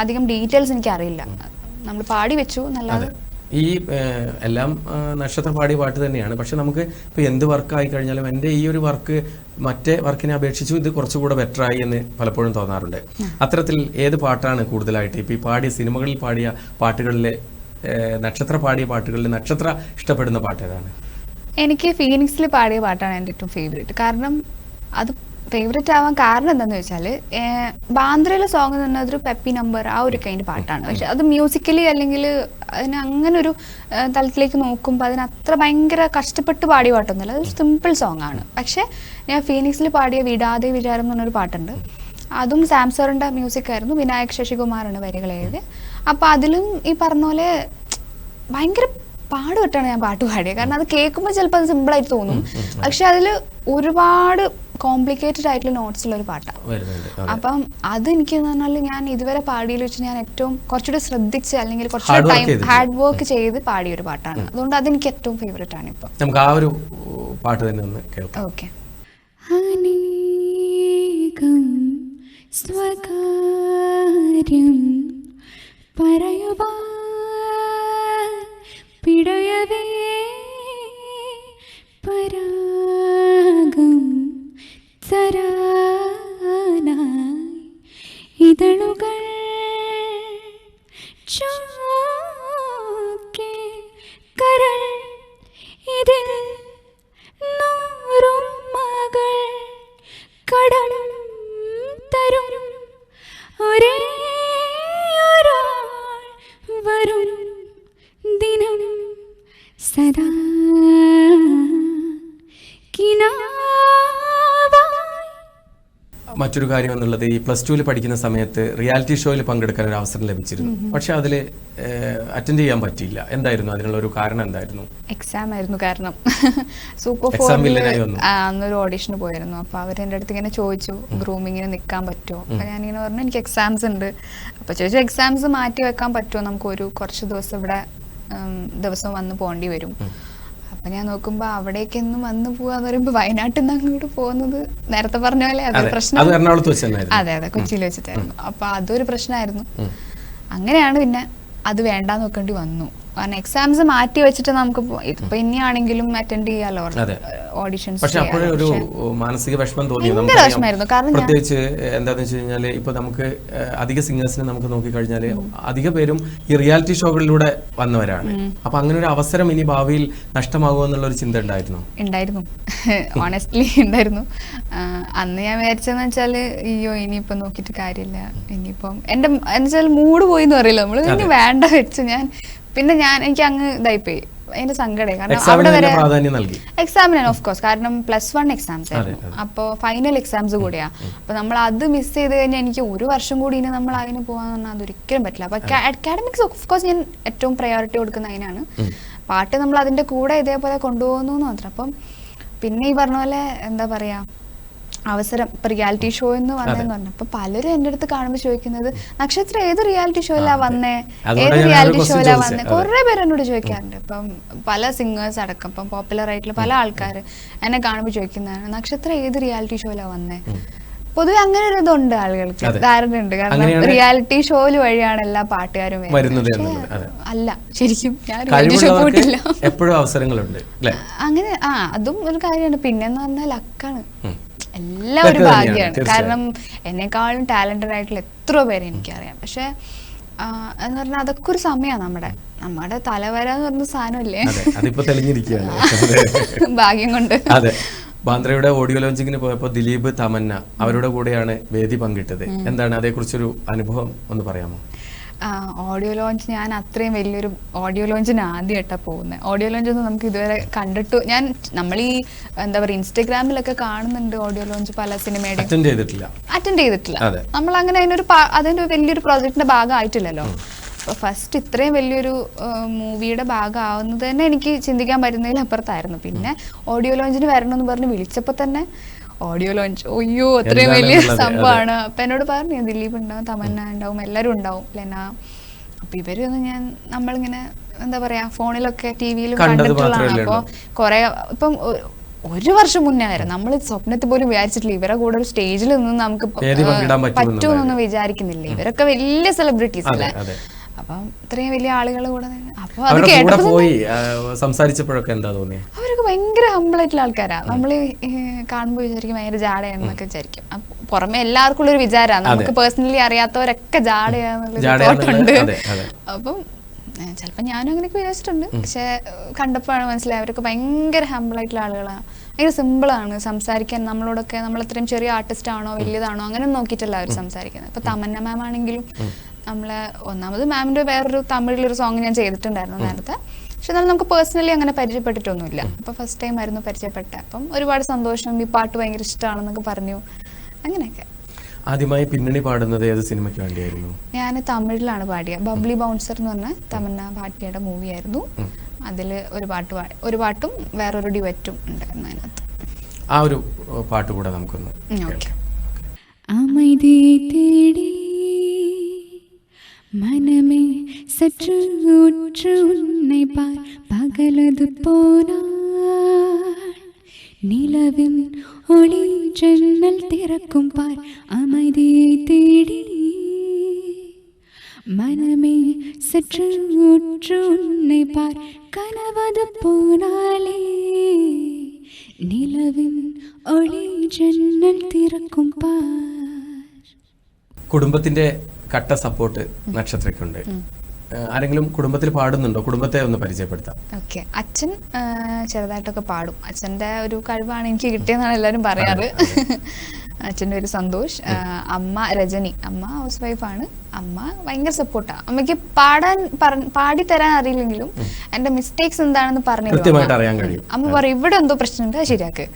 അധികം ഡീറ്റെയിൽസ് എനിക്ക് അറിയില്ല. നമ്മൾ പാടി വെച്ചു. നല്ലത് ഈ എല്ലാം നക്ഷത്ര പാടിയ പാട്ട് തന്നെയാണ്. പക്ഷെ നമുക്ക് ഇപ്പോൾ എന്ത് വർക്ക് ആയി കഴിഞ്ഞാലും എന്റെ ഈ ഒരു വർക്ക് മറ്റേ വർക്കിനെ അപേക്ഷിച്ചു ഇത് കുറച്ചുകൂടെ ബെറ്റർ ആയി എന്ന് പലപ്പോഴും തോന്നാറുണ്ട്. അത്തരത്തിൽ ഏത് പാട്ടാണ് കൂടുതലായിട്ട് ഇപ്പോൾ ഈ പാടിയ സിനിമകളിൽ പാടിയ പാട്ടുകളിലെ നക്ഷത്ര പാടിയ പാട്ടുകളിൽ നക്ഷത്ര ഇഷ്ടപ്പെടുന്ന പാട്ട് ഏതാണ്? എനിക്ക് ഫീനിക്സിൽ പാടിയ പാട്ടാണ് എന്റെ ഏറ്റവും ഫേവറേറ്റ്. കാരണം അത് ഫേവറേറ്റ് ആവാൻ കാരണം എന്താണെന്ന് വെച്ചാൽ ബാന്ദ്രയിലെ സോങ് എന്ന് പറഞ്ഞാൽ ഒരു പെപ്പി നമ്പർ ആ ഒരു കൈൻഡ് പാട്ടാണ്. പക്ഷെ അത് മ്യൂസിക്കലി അല്ലെങ്കിൽ അതിന് അങ്ങനെ ഒരു തലത്തിലേക്ക് നോക്കുമ്പോൾ അതിന് അത്ര ഭയങ്കര കഷ്ടപ്പെട്ട് പാടിയ പാട്ടൊന്നുമല്ല. അതൊരു സിമ്പിൾ സോങ് ആണ്. പക്ഷെ ഞാൻ ഫീനിക്സിൽ പാടിയ വിടാതെ വിചാരം എന്ന് പറഞ്ഞൊരു പാട്ടുണ്ട്. അതും സാംസറിന്റെ മ്യൂസിക് ആയിരുന്നു. വിനായക് ശശികുമാറാണ് വരികൾ എഴുതിയത് അപ്പോൾ അതിലും ഈ പറഞ്ഞ പോലെ ഭയങ്കര പാടുപെട്ടാണ് ഞാൻ പാട്ട് പാടിയത്. കാരണം അത് കേൾക്കുമ്പോൾ ചിലപ്പോൾ അത് സിമ്പിളായിട്ട് തോന്നും. പക്ഷെ അതിൽ ഒരുപാട് കോംപ്ലിക്കേറ്റഡ് ആയിട്ടുള്ള നോട്ട്സ് ഉള്ള ഒരു പാട്ടാണ്. അപ്പം അത് എനിക്ക് എന്ന് പറഞ്ഞാൽ ഞാൻ ഇതുവരെ പാടിയിൽ വെച്ച് ഞാൻ ഏറ്റവും കുറച്ചുകൂടി ശ്രദ്ധിച്ച് അല്ലെങ്കിൽ കുറച്ചുകൂടി ടൈം. ഹാർഡ് വർക്ക് ചെയ്ത് പാടിയ ഒരു പാട്ടാണ്. അതുകൊണ്ട് അതെനിക്ക് ഏറ്റവും ഫേവറേറ്റ് ആണ് ഇപ്പം. നമുക്ക് ആ ഒരു പാട്ട് തന്നെ ഒന്ന് കേൾക്കാം. ഓക്കെ. അനേകം സ്വകാര്യം പറയുവാൻ പിടയവേ മറ്റൊരു കാര്യം എന്നുള്ളത് ഈ പ്ലസ് ടുവിൽ പഠിക്കുന്ന സമയത്ത് റിയാലിറ്റി ഷോയിൽ പങ്കെടുക്കാൻ ഒരു അവസരം ലഭിച്ചിരുന്നു. പക്ഷെ അതിൽ അറ്റൻഡ് ചെയ്യാൻ പറ്റിയില്ല. എന്തായിരുന്നു അതിനുള്ള ഒരു കാരണം എന്തായിരുന്നു? എക്സാം ആയിരുന്നു കാരണം. സൂപ്പർ. അന്നൊരു ഓഡിഷന് പോയിരുന്നു. അപ്പൊ അവർ എന്റെ അടുത്ത് ഇങ്ങനെ ചോദിച്ചു ഗ്രൂമിങ്ങിന് നിൽക്കാൻ പറ്റുമോ? അപ്പൊ ഞാനിങ്ങനെ പറഞ്ഞു എനിക്ക് എക്സാംസ് ഉണ്ട്. അപ്പൊ ചോദിച്ചു എക്സാംസ് മാറ്റി വെക്കാൻ പറ്റുമോ? നമുക്ക് ഒരു കുറച്ച് ദിവസം ഇവിടെ ദിവസം വന്ന് പോകേണ്ടി വരും. അപ്പൊ ഞാൻ നോക്കുമ്പോ അവിടേക്കൊന്നും വന്നു പോവാന്ന് പറയുമ്പോ വയനാട്ടിൽ നിന്ന് അങ്ങോട്ട് പോകുന്നത് നേരത്തെ പറഞ്ഞ പോലെ അതൊരു അതെ പ്രശ്നം അതെ അതെ കൊച്ചിയിൽ വെച്ചിട്ടായിരുന്നു. അപ്പൊ അതൊരു പ്രശ്നമായിരുന്നു. അങ്ങനെയാണ് പിന്നെ അത് വേണ്ടാന്ന് നോക്കേണ്ടി വന്നു. കാരണം എക്സാംസ് മാറ്റി വെച്ചിട്ട് നമുക്ക് ഇപ്പൊ ഇതിപ്പോ ഇനിയാണെങ്കിലും അറ്റൻഡ് ചെയ്യാലോ. ഓഡിഷൻസ് പക്ഷെ അപ്പോഴും ഒരു മാനസിക വിഷമം തോന്നി. ഭയങ്കര നമുക്കറിയാം. വിഷമായിരുന്നു. കാരണം പ്രത്യേകിച്ച് എന്താന്ന് വെച്ച് കഴിഞ്ഞാൽ ഇപ്പൊ നമുക്ക് അധിക സിംഗേഴ്സിനെ നമുക്ക് നോക്കിക്കഴിഞ്ഞാൽ അധിക പേരും ഈ റിയാലിറ്റി ഷോകളിലൂടെ വന്നവരാണ്. അപ്പൊ അങ്ങനെ ഒരു അവസരം ഇനി ഭാവിയിൽ നഷ്ടമാകുമോ എന്നുള്ള ഒരു ചിന്ത ഉണ്ടായിരുന്നു. ഉണ്ടായിരുന്നു. ഓണസ്റ്റ്ലി ഉണ്ടായിരുന്നു. അന്ന് ഞാൻ വിചാരിച്ചെന്ന് വെച്ചാൽ അയ്യോ ഇനിയിപ്പൊ നോക്കിയിട്ട് കാര്യമില്ല. ഇനിയിപ്പം എന്റെ എന്ന് വെച്ചാൽ മൂഡ് പോയി എന്ന് പറയില്ല. നമ്മൾ ഇനി വേണ്ട വെച്ച് ഞാൻ പിന്നെ ഞാൻ എനിക്ക് അങ്ങ് ഇതായിപ്പോയി. അതിന്റെ സങ്കടം കാരണം അവിടെ വരെ എക്സാമിനാണ് ഓഫ് കോഴ്സ് കാരണം പ്ലസ് വൺ എക്സാംസ് ആയിരുന്നു. അപ്പോൾ ഫൈനൽ എക്സാംസ് കൂടിയാ. അപ്പൊ നമ്മൾ അത് മിസ് ചെയ്ത് കഴിഞ്ഞാൽ എനിക്ക് ഒരു വർഷം കൂടി ഇനി നമ്മൾ അതിന് പോകാന്ന് പറഞ്ഞാൽ അതൊരിക്കലും പറ്റില്ല. അപ്പൊ അക്കാഡമിക്സ് ഓഫ് കോഴ്സ് ഞാൻ ഏറ്റവും പ്രയോറിറ്റി കൊടുക്കുന്ന അതിനാണ്. പാട്ട് നമ്മൾ അതിന്റെ കൂടെ ഇതേപോലെ കൊണ്ടുപോകുന്നു മാത്രം. അപ്പം പിന്നെ ഈ പറഞ്ഞ പോലെ എന്താ പറയാ അവസരം. ഇപ്പൊ റിയാലിറ്റി ഷോ എന്ന് വന്നതെന്ന് പറഞ്ഞു. അപ്പൊ പലരും എന്റെ അടുത്ത് കാണുമ്പോൾ ചോദിക്കുന്നത് നക്ഷത്രം ഏത് റിയാലിറ്റി ഷോയിലാ വന്നേ? ഏത് റിയാലിറ്റി ഷോയിലാ വന്നേ. കുറെ പേര് എന്നോട് ചോദിക്കാറുണ്ട്. ഇപ്പം പല സിംഗേഴ്സ് അടക്കം ഇപ്പം പോപ്പുലർ ആയിട്ടുള്ള പല ആൾക്കാർ എന്നെ കാണുമ്പോൾ ചോദിക്കുന്നതാണ് നക്ഷത്രം ഏത് റിയാലിറ്റി ഷോയിലാ വന്നേ? പൊതുവെ അങ്ങനെ ഒരു ഇതുണ്ട് ആളുകൾക്ക്. ധാരണ ഉണ്ട് കാരണം റിയാലിറ്റി ഷോയിൽ വഴിയാണ് എല്ലാ പാട്ടുകാരും വരുന്നത്. അല്ല ശരിക്കും ഞാൻ റിയാലിറ്റി ഷോ പോയിട്ടില്ല. എപ്പോഴും അവസരങ്ങളുണ്ട് അങ്ങനെ ആ അതും ഒരു കാര്യമാണ്. പിന്നെന്ന് പറഞ്ഞാൽ ലക്കാണ്. എല്ലാം ഒരു ഭാഗ്യമാണ് കാരണം എന്നെക്കാളും ടാലന്റഡ് ആയിട്ടുള്ള എത്രയോ പേരെ എനിക്കറിയാം. പക്ഷെ എന്ന് പറഞ്ഞാൽ അതൊക്കെ ഒരു സമയമാണ് നമ്മുടെ. നമ്മുടെ തലവര എന്ന് പറഞ്ഞ സാധനമല്ലേ? അതിപ്പോ തെളിഞ്ഞിരിക്കുകയാണ് ഭാഗ്യം കൊണ്ട്. അതെ. ബാന്ദ്രയുടെ ഓഡിയോ ലോഞ്ചിങ്ങിന് പോയപ്പോൾ ദിലീപ് തമന്ന അവരുടെ കൂടെയാണ് വേദി പങ്കിട്ടത്. എന്താണ് അതേക്കുറിച്ചൊരു അനുഭവം ഒന്ന് പറയാമോ? ഓഡിയോ ലോഞ്ച് ഞാൻ അത്രയും വലിയൊരു ഓഡിയോ ലോഞ്ചിന് ആദ്യമായിട്ടാണ് പോകുന്നത് ഓഡിയോ ലോഞ്ച് ഒന്നും നമുക്ക് ഇതുവരെ കണ്ടിട്ട് ഞാൻ നമ്മൾ ഈ എന്താ പറയുക ഇൻസ്റ്റഗ്രാമിലൊക്കെ കാണുന്നുണ്ട് ഓഡിയോ ലോഞ്ച് പല സിനിമയുടെ അറ്റൻഡ് ചെയ്തിട്ടില്ല. അറ്റൻഡ് ചെയ്തിട്ടില്ല. നമ്മൾ അങ്ങനെ അതിനൊരു അതിന്റെ വലിയൊരു പ്രോജക്റ്റിന്റെ ഭാഗമായിട്ടില്ലല്ലോ. അപ്പൊ ഫസ്റ്റ് ഇത്രയും വലിയൊരു മൂവിയുടെ ഭാഗമാവുന്നത് തന്നെ എനിക്ക് ചിന്തിക്കാൻ പറ്റുന്നതിൽ അപ്പുറത്തായിരുന്നു പിന്നെ ഓഡിയോ ലോഞ്ചിന് വരണമെന്ന് പറഞ്ഞ് വിളിച്ചപ്പോൾ തന്നെ ഓഡിയോ ലോഞ്ച് അയ്യോ അത്രയും വലിയ സംഭവമാണ്. അപ്പൊ എന്നോട് പറഞ്ഞു ദിലീപ് ഉണ്ടാവും തമന്ന ഉണ്ടാവും എല്ലാവരും ഉണ്ടാവും ലെന. അപ്പൊ ഇവരൊന്നും ഞാൻ നമ്മളിങ്ങനെ എന്താ പറയാ ഫോണിലൊക്കെ ടി വിയിലും കണ്ടിട്ടുള്ളതാണ്. മാത്രമല്ലേ അപ്പൊ കുറെ ഇപ്പം ഒരു വർഷം മുന്നേ വരെ നമ്മൾ സ്വപ്നത്തിൽ പോലും വിചാരിച്ചിട്ടില്ല ഇവരെ കൂടെ ഒരു സ്റ്റേജിൽ നിന്ന് നമുക്ക്. പറ്റുമെന്നൊന്നും വിചാരിക്കുന്നില്ല. ഇവരൊക്കെ വലിയ സെലിബ്രിറ്റീസ് അല്ലേ. അപ്പം ഇത്രയും വലിയ ആളുകൾ കൂടെ നിന്ന്- അപ്പൊ അത് തന്നെ പോയി സംസാരിച്ചപ്പോഴൊക്കെ എന്താ തോന്നിയത് അവരൊക്കെ ഭയങ്കര ഹമ്പിൾ ആയിട്ടുള്ള ആൾക്കാരാ നമ്മൾ കാണുമ്പോൾ വിചാരിക്കും ഭയങ്കര ജാടയാണെന്നൊക്കെ വിചാരിക്കും. അപ്പൊ പുറമെ എല്ലാവർക്കും ഉള്ള ഒരു വിചാരമാണ് നമുക്ക് പേഴ്സണലി അറിയാത്തവരൊക്കെ ജാടയാന്നുള്ള-. അപ്പം ചിലപ്പോൾ ഞാനും അങ്ങനെയൊക്കെ വിചാരിച്ചിട്ടുണ്ട്. പക്ഷെ കണ്ടപ്പോഴാണ് മനസ്സിലായത് അവരൊക്കെ ഭയങ്കര ഹമ്പിൾ ആയിട്ടുള്ള ആളുകളാണ് ഭയങ്കര സിമ്പിളാണ് സംസാരിക്കാൻ. നമ്മളോടൊക്കെ നമ്മൾ അത്രയും ചെറിയ ആർട്ടിസ്റ്റ് ആണോ വലിയതാണോ അങ്ങനെ നോക്കിയിട്ടല്ല അവർ സംസാരിക്കുന്നത്. ഇപ്പൊ തമന്ന മാം ആണെങ്കിലും നമ്മളെ ഒന്നാമത് മാമിന്റെ വേറൊരു തമിഴിലൊരു സോങ് ഞാൻ ചെയ്തിട്ടുണ്ടായിരുന്നു നേരത്തെ പക്ഷെ എന്നാലും നമുക്ക് പേഴ്സണലി അങ്ങനെ പരിചയപ്പെട്ടിട്ടൊന്നുമില്ല അപ്പൊ ഫസ്റ്റ് ടൈം ആയിരുന്നു പരിചയപ്പെട്ട അപ്പം ഒരുപാട് സന്തോഷം ഈ പാട്ട് ഭയങ്കര ഇഷ്ടമാണെന്നൊക്കെ പറഞ്ഞു അങ്ങനെയൊക്കെ ആദ്യമായി പിന്നണി പാടുന്നത് ഏത് സിനിമയ്ക്ക് വേണ്ടിയായിരുന്നു ഞാൻ തമിഴിലാണ് പാടിയ ബബ്ലി ബൗൺസർ എന്ന് പറഞ്ഞ തമന്ന ഭാട്ടിയുടെ മൂവിയായിരുന്നു അതിൽ ഒരു പാട്ട് പാടി ഒരു പാട്ടും വേറൊരു ഡിവറ്റും ഉണ്ടായിരുന്നു അതിനകത്ത് ആ ഒരു ഏഹ്, പാട്ട് കൂടെ നമുക്കൊന്ന് ഉം, ഓക്കേ. കേൾക്കാം அமைதி தேடி மனமே சற்று உற்று உன்னை பார் பகலது போனால் நிலவின் ஒளி ஜன்னல் திறக்கும் பார் அமைதியை தேடி மனமே சற்று உற்று உன்னை பார் கனவது போனாலே நிலவின் ஒளி ஜன்னல் திறக்கும் பார் കുടുംബത്തിന്റെ കട്ട സപ്പോർട്ട് നക്ഷത്രക്കുണ്ട് ആരെങ്കിലും കുടുംബത്തിൽ പാടുന്നുണ്ടോ? കുടുംബത്തെ ഒന്ന് പരിചയപ്പെടുത്താം. ഓക്കെ. അച്ഛൻ ചെറുതായിട്ടൊക്കെ പാടും. അച്ഛന്റെ ഒരു കഴിവാണ് എനിക്ക് കിട്ടിയെന്നാണ് എല്ലാവരും പറയാറ്. അച്ഛന്റെ ഒരു സന്തോഷ്. അമ്മ രജനി. അമ്മ ഹൗസ് വൈഫാണ് അമ്മ ഭയങ്കര സപ്പോർട്ടാണ് അമ്മയ്ക്ക് പാടാൻ പാടി തരാൻ അറിയില്ലെങ്കിലും എന്റെ മിസ്റ്റേക്സ് എന്താണെന്ന് പറഞ്ഞു അമ്മ. പറയും ഇവിടെ എന്തോ പ്രശ്നമുണ്ട് ശരിയാക്ക്.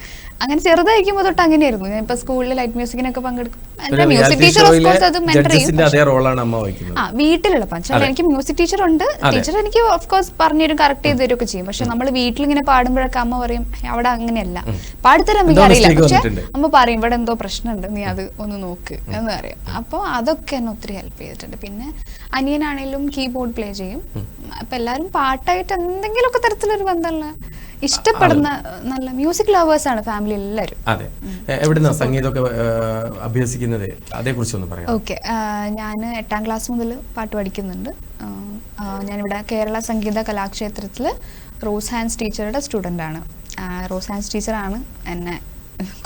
അങ്ങനെ ചെറുതായിരിക്കുമ്പോൾ തൊട്ട് അങ്ങനെയായിരുന്നു. ഞാൻ ഇപ്പൊ സ്കൂളിൽ ലൈറ്റ് മ്യൂസിക്കിനൊക്കെ പങ്കെടുക്കും. എന്റെ മ്യൂസിക് reality ടീച്ചർ ഓഫ് showയിലെ കോഴ്സ് അത് മെന്റർ ചെയ്യും. അമ്മ വഹിക്കുന്നത്. ആ വീട്ടിലുള്ള പക്ഷേ എനിക്ക് മ്യൂസിക് ടീച്ചർ ഉണ്ട്. ടീച്ചർ എനിക്ക് ഓഫ് കോഴ്സ് പറഞ്ഞുതരും കറക്റ്റ് ചെയ്ത് തരുമൊക്കെ ചെയ്യും. പക്ഷെ നമ്മൾ വീട്ടിലിങ്ങനെ പാടുമ്പോഴൊക്കെ അമ്മ പറയും അവിടെ അങ്ങനെയല്ല. പാടിത്തരാൻ എനിക്ക് അറിയില്ല പക്ഷെ അമ്മ പറയും ഇവിടെ എന്തോ പ്രശ്നമുണ്ട് നീ അത് ഒന്ന് നോക്ക്. എന്ന് പറയും. അപ്പോൾ അതൊക്കെ എന്നെ ഒത്തിരി ഹെൽപ്പ് ചെയ്തിട്ടുണ്ട്. പിന്നെ അനിയനാണേലും കീബോർഡ് പ്ലേ ചെയ്യും. അപ്പൊ എല്ലാരും പാട്ടായിട്ട് എന്തെങ്കിലുമൊക്കെ തരത്തിലൊരു ബന്ധമല്ല ഇഷ്ടപ്പെടുന്ന നല്ല മ്യൂസിക് ലവേഴ്സ് ആണ് ഫാമിലി എല്ലാവരും അതെ. എവിടുന്നാ സംഗീതമൊക്കെ അഭ്യസിക്കുന്നത്? അതേക്കുറിച്ചൊന്ന് പറയാം ഓക്കെ. ഞാൻ എട്ടാം ക്ലാസ് മുതൽ പാട്ട് പഠിക്കുന്നുണ്ട്. ഞാനിവിടെ കേരള സംഗീത കലാക്ഷേത്രത്തിൽ റോസ് ഹാൻസ് ടീച്ചറുടെ സ്റ്റുഡന്റാണ് റോസ് ഹാൻസ് ടീച്ചറാണ് എന്നെ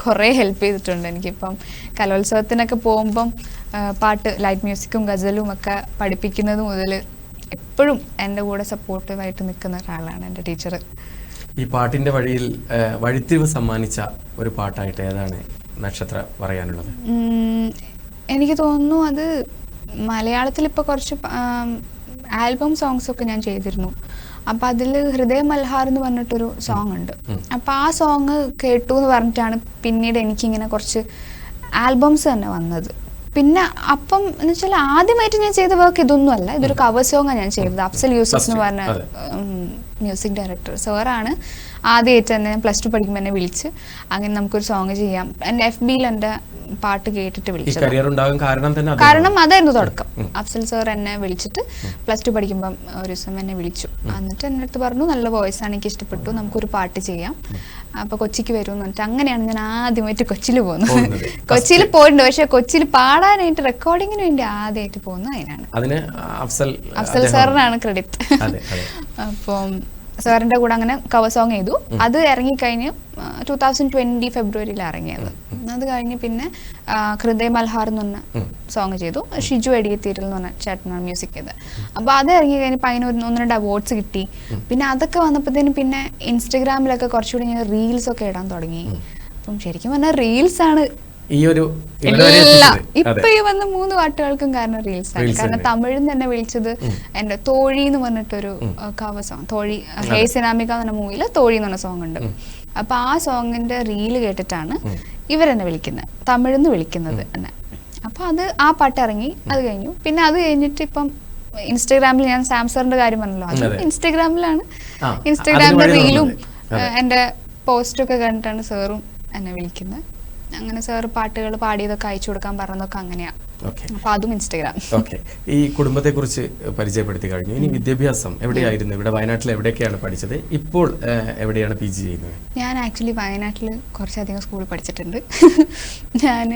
കുറേ ഹെൽപ്പ് ചെയ്തിട്ടുണ്ട് എനിക്കിപ്പം. കലോത്സവത്തിനൊക്കെ പോകുമ്പം പാട്ട് ലൈറ്റ് മ്യൂസിക്കും ഗസലും ഒക്കെ പഠിപ്പിക്കുന്നത് മുതൽ എപ്പോഴും എന്റെ കൂടെ സപ്പോർട്ടീവായിട്ട് നിൽക്കുന്ന ഒരാളാണ് എന്റെ ടീച്ചർ ഈ പാട്ടിന്റെ വഴിയിൽ വഴിത്തിരിവ് സമ്മാനിച്ച ഒരു പാട്ടായിട്ട് ഏതാണ് നക്ഷത്ര പറയാനുള്ളത്? എനിക്ക് തോന്നുന്നു അത് മലയാളത്തിൽ ഇപ്പോൾ കുറച്ച് ആൽബം സോങ്സ് ഒക്കെ ഞാൻ ചെയ്തിരുന്നു. അപ്പം അതിൽ ഹൃദയ മൽഹാർ എന്ന് പറഞ്ഞിട്ടൊരു സോങ് ഉണ്ട്. അപ്പം ആ സോങ് കേട്ടു എന്ന് പറഞ്ഞിട്ടാണ് പിന്നീട് എനിക്കിങ്ങനെ കുറച്ച് ആൽബംസ് തന്നെ വന്നത്. പിന്നെ അപ്പം എന്ന് വെച്ചാൽ ആദ്യമായിട്ട് ഞാൻ ചെയ്ത വർക്ക് ഇതൊന്നും അല്ല. ഇതൊരു കവർ സോങ്ങാണ് ഞാൻ ചെയ്തത്. അഫ്സൽ യൂസഫ് എന്ന് പറഞ്ഞ. മ്യൂസിക് ഡയറക്ടർ സാറാണ് ആദ്യമായിട്ട് തന്നെ പ്ലസ് ടു പഠിക്കുമ്പോൾ എന്നെ വിളിച്ച് അങ്ങനെ നമുക്കൊരു സോങ് ചെയ്യാം. എന്റെ എഫ് ബിയിൽ എന്റെ പാട്ട് കേട്ടിട്ട് വിളിച്ചത്. കരിയർ ഉണ്ടാകാൻ കാരണം തന്നെ കാരണം അതായിരുന്നു തുടക്കം. അഫ്സൽ സാർ എന്നെ വിളിച്ചിട്ട് പ്ലസ് ടു പഠിക്കുമ്പം ഒരു ദിവസം എന്നെ വിളിച്ചു. എന്നിട്ട് എന്റെ അടുത്ത് പറഞ്ഞു നല്ല വോയിസ് ആണ് എനിക്ക് ഇഷ്ടപ്പെട്ടു നമുക്കൊരു പാട്ട് ചെയ്യാം. അപ്പൊ കൊച്ചിക്ക് വരും എന്ന് പറഞ്ഞിട്ട് അങ്ങനെയാണ് ഞാൻ ആദ്യമായിട്ട് കൊച്ചിയിൽ പോകുന്നത്. കൊച്ചിയിൽ പോയിട്ടുണ്ട് പക്ഷെ കൊച്ചിയിൽ പാടാനായിട്ട് റെക്കോർഡിങ്ങിന് വേണ്ടി ആദ്യമായിട്ട് പോകുന്നത് അതിനാണ്. അതിന് അഫ്സൽ സാറിനാണ് ക്രെഡിറ്റ് അപ്പം സാറിന്റെ കൂടെ അങ്ങനെ കവർ സോങ് ചെയ്തു. അത് ഇറങ്ങിക്കഴിഞ്ഞ് ടൂ തൗസൻഡ് ട്വന്റി ഫെബ്രുവരിയിൽ ഇറങ്ങിയത്. അത് കഴിഞ്ഞ് പിന്നെ ഹൃദയ മൽഹാർ എന്ന് പറഞ്ഞ സോങ് ചെയ്തു. ഷിജു എടിയത്തീരിൽ എന്ന് പറഞ്ഞ ചേട്ടനാണ് മ്യൂസിക് ചെയ്തത്. അപ്പോൾ അത് ഇറങ്ങി കഴിഞ്ഞപ്പോൾ അതിന് ഒരു ഒന്ന് രണ്ട് അവാർഡ്സ് കിട്ടി. പിന്നെ അതൊക്കെ വന്നപ്പോഴത്തേനും പിന്നെ ഇൻസ്റ്റഗ്രാമിലൊക്കെ കുറച്ചുകൂടി ഞാൻ റീൽസ് ഒക്കെ ഇടാൻ തുടങ്ങി. അപ്പം ശരിക്കും പറഞ്ഞാൽ റീൽസ് ആണ് ഈ ഒരു. ഇപ്പൊ ഈ വന്ന മൂന്ന് പാട്ടുകൾക്കും കാരണം റീൽസ് ആണ്. കാരണം തമിഴിൽ തന്നെ വിളിച്ചത് എന്റെ തോഴി എന്ന് പറഞ്ഞിട്ടൊരു കവർ സോങ് തോഴി ഹേ സിനാമിക എന്ന മൂവിയിൽ തോഴി എന്ന് പറഞ്ഞ സോങ് ഉണ്ട്. അപ്പൊ ആ സോങ്ങിന്റെ റീൽ കേട്ടിട്ടാണ് ഇവരെന്നെ വിളിക്കുന്നത് തമിഴിൽ നിന്ന് വിളിക്കുന്നത് എന്നെ. അപ്പൊ അത് ആ പാട്ട് ഇറങ്ങി അത് കഴിഞ്ഞു. പിന്നെ അത് കഴിഞ്ഞിട്ട് ഇപ്പം ഇൻസ്റ്റാഗ്രാമിൽ ഞാൻ സാംസറിന്റെ കാര്യം പറഞ്ഞല്ലോ. അത്. ഇൻസ്റ്റാഗ്രാമിലാണ്. ഇൻസ്റ്റാഗ്രാമിലെ റീലും. എന്റെ പോസ്റ്റൊക്കെ കണ്ടിട്ടാണ് സാറും എന്നെ വിളിക്കുന്നത് അങ്ങനെ സാർ പാട്ടുകൾ പാടിയതൊക്കെ അയച്ചു കൊടുക്കാൻ പറഞ്ഞതൊക്കെ അങ്ങനെയാ. അപ്പൊ അതും ഇൻസ്റ്റഗ്രാം. ഓക്കെ. ഈ കുടുംബത്തെ കുറിച്ച് പരിചയപ്പെടുത്തി കഴിഞ്ഞു ഇനി വിദ്യാഭ്യാസം എവിടെയായിരുന്നു? ഇവിടെ വയനാട്ടിൽ എവിടെയൊക്കെയാണ് പഠിച്ചത്? ഇപ്പോൾ എവിടെയാണ് പി ജി ചെയ്യുന്നത്? ഞാൻ ആക്ച്വലി വയനാട്ടിൽ കുറച്ചധികം സ്കൂളിൽ പഠിച്ചിട്ടുണ്ട്. ഞാൻ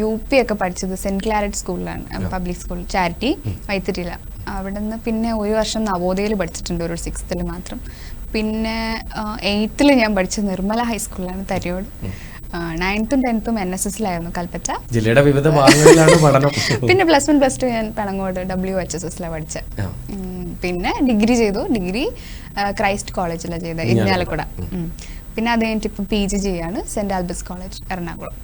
യു പി ഒക്കെ പഠിച്ചത് സെന്റ് ക്ലാരറ്റ് സ്കൂളിലാണ്. പബ്ലിക് സ്കൂൾ ചാരിറ്റി വൈത്തിരിയില അവിടെ നിന്ന് പിന്നെ ഒരു വർഷം നവോദയയിൽ പഠിച്ചിട്ടുണ്ട് ഒരു സിക്സ്ത്തിൽ മാത്രം. പിന്നെ എയ്ത്തിൽ ഞാൻ പഠിച്ചത് നിർമ്മല ഹൈസ്കൂളിലാണ് തരിയോട്. നയൻത്തും ടെൻത്തും എൻ എസ് എസിലായിരുന്നു കൽപ്പറ്റ. ജില്ലയുടെ വിവിധ ഭാഗങ്ങളിലാണ് പഠനം. പിന്നെ പ്ലസ് വൺ പ്ലസ് ടു ഞാൻ പണങ്ങോട് ഡബ്ല്യു എച്ച് എസ് എസിലാണ് പഠിച്ചത് പിന്നെ ഡിഗ്രി ചെയ്തു. ഡിഗ്രി ക്രൈസ്റ്റ് കോളേജിലാണ് ചെയ്തത് ഇരിഞ്ഞാലക്കുട പിന്നെ അത് കഴിഞ്ഞിട്ട് ഇപ്പം പി ജി ചെയ്യാണ് Saint Albert's College Ernakulam.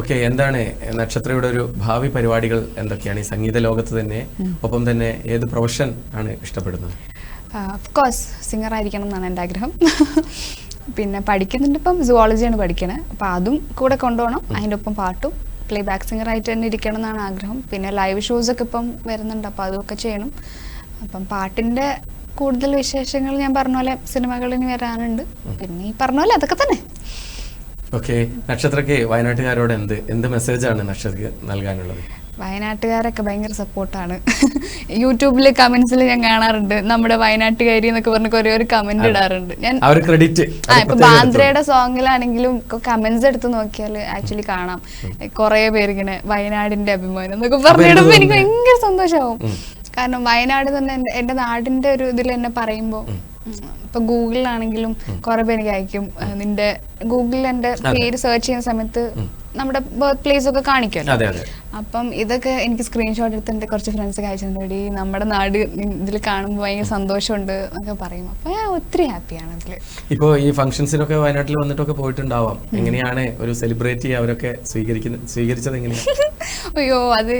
Okay എന്താണ് നക്ഷത്രയുടെ ഒരു ഭാവി പരിപാടികൾ എന്തൊക്കെയാണ്? ഈ സംഗീത ലോകത്ത് തന്നെ ഒപ്പം തന്നെ ഏത് പ്രൊഫഷൻ ആണ് ഇഷ്ടപ്പെടുന്നത്? ഓഫ് കോഴ്സ് സിംഗർ ആയിരിക്കണം എന്നാണ് എന്റെ ആഗ്രഹം. പിന്നെ പഠിക്കുന്നുണ്ട് ഇപ്പം സുവോളജിയാണ് പഠിക്കണത് അപ്പം അതും കൂടെ കൊണ്ടുപോകണം. അതിന്റെ ഒപ്പം പാട്ടും. പ്ലേ ബാക്ക് സിംഗർ ആയിട്ട് തന്നെ ഇരിക്കണം എന്നാണ് ആഗ്രഹം. പിന്നെ ലൈവ് ഷോസ് ഒക്കെ ഇപ്പം വരുന്നുണ്ട്. അപ്പം അതൊക്കെ ചെയ്യണം. അപ്പം പാട്ടിന്റെ കൂടുതൽ വിശേഷങ്ങൾ ഞാൻ പറഞ്ഞ പോലെ സിനിമകളിൽ വരാനുണ്ട്. പിന്നെ ഈ പറഞ്ഞ പോലെ അതൊക്കെ തന്നെ. ഓക്കെ നക്ഷത്രക്ക് വയനാട്ടുകാരോട് എന്ത് എന്ത് മെസ്സേജാണ് നക്ഷത്രക്ക് നൽകാനുള്ളത്? വയനാട്ടുകാരൊക്കെ ഭയങ്കര സപ്പോർട്ടാണ് യൂട്യൂബിൽ കമന്റ്സിൽ ഞാൻ കാണാറുണ്ട്. നമ്മുടെ വയനാട്ടുകാരി എന്നൊക്കെ പറഞ്ഞ കുറേ ഒരു കമന്റ് ഇടാറുണ്ട്. ഞാൻ ക്രെഡിറ്റ് ആ ഇപ്പൊ ബാന്ദ്രയുടെ സോങ്ങിലാണെങ്കിലും കമന്റ്സ് എടുത്ത് നോക്കിയാൽ ആക്ച്വലി കാണാം. കുറെ പേര് ഇങ്ങനെ വയനാടിന്റെ അഭിമാനം എന്നൊക്കെ പറഞ്ഞിടുമ്പോ എനിക്ക് ഭയങ്കര സന്തോഷമാവും കാരണം വയനാട് തന്നെ എന്റെ- നാടിന്റെ ഒരു ഇതിൽ എന്നെ പറയുമ്പോ ഇപ്പൊ ഗൂഗിളിലാണെങ്കിലും കുറെ പേര് എനിക്ക് അയക്കും. നിന്റെ ഗൂഗിളിൽ എന്റെ പേര് സെർച്ച് ചെയ്യുന്ന സമയത്ത് നമ്മുടെ ബർത്ത് പ്ലേസ് ഒക്കെ കാണിക്കുമല്ലോ. അപ്പം ഇതൊക്കെ എനിക്ക് സ്ക്രീൻഷോട്ട് എടുത്ത് എന്റെ കുറച്ച് ഫ്രണ്ട്സ് അയച്ചിട്ടുണ്ട് നമ്മുടെ നാട് ഇതിൽ കാണുമ്പോൾ ഭയങ്കര സന്തോഷമുണ്ട് എന്നൊക്കെ പറയും. അപ്പൊ ഞാൻ ഒത്തിരി ഹാപ്പിയാണ് അതിൽ ഇപ്പോ ഈ ഫംഗ്ഷൻസിനൊക്കെ വയനാട്ടിൽ വന്നിട്ടൊക്കെ പോയിട്ടുണ്ടാവാം. എങ്ങനെയാണ് ഒരു സെലിബ്രിറ്റി അവരൊക്കെ സ്വീകരിക്കുന്ന സ്വീകരിച്ചത് എങ്ങനെയാണ് അയ്യോ അത്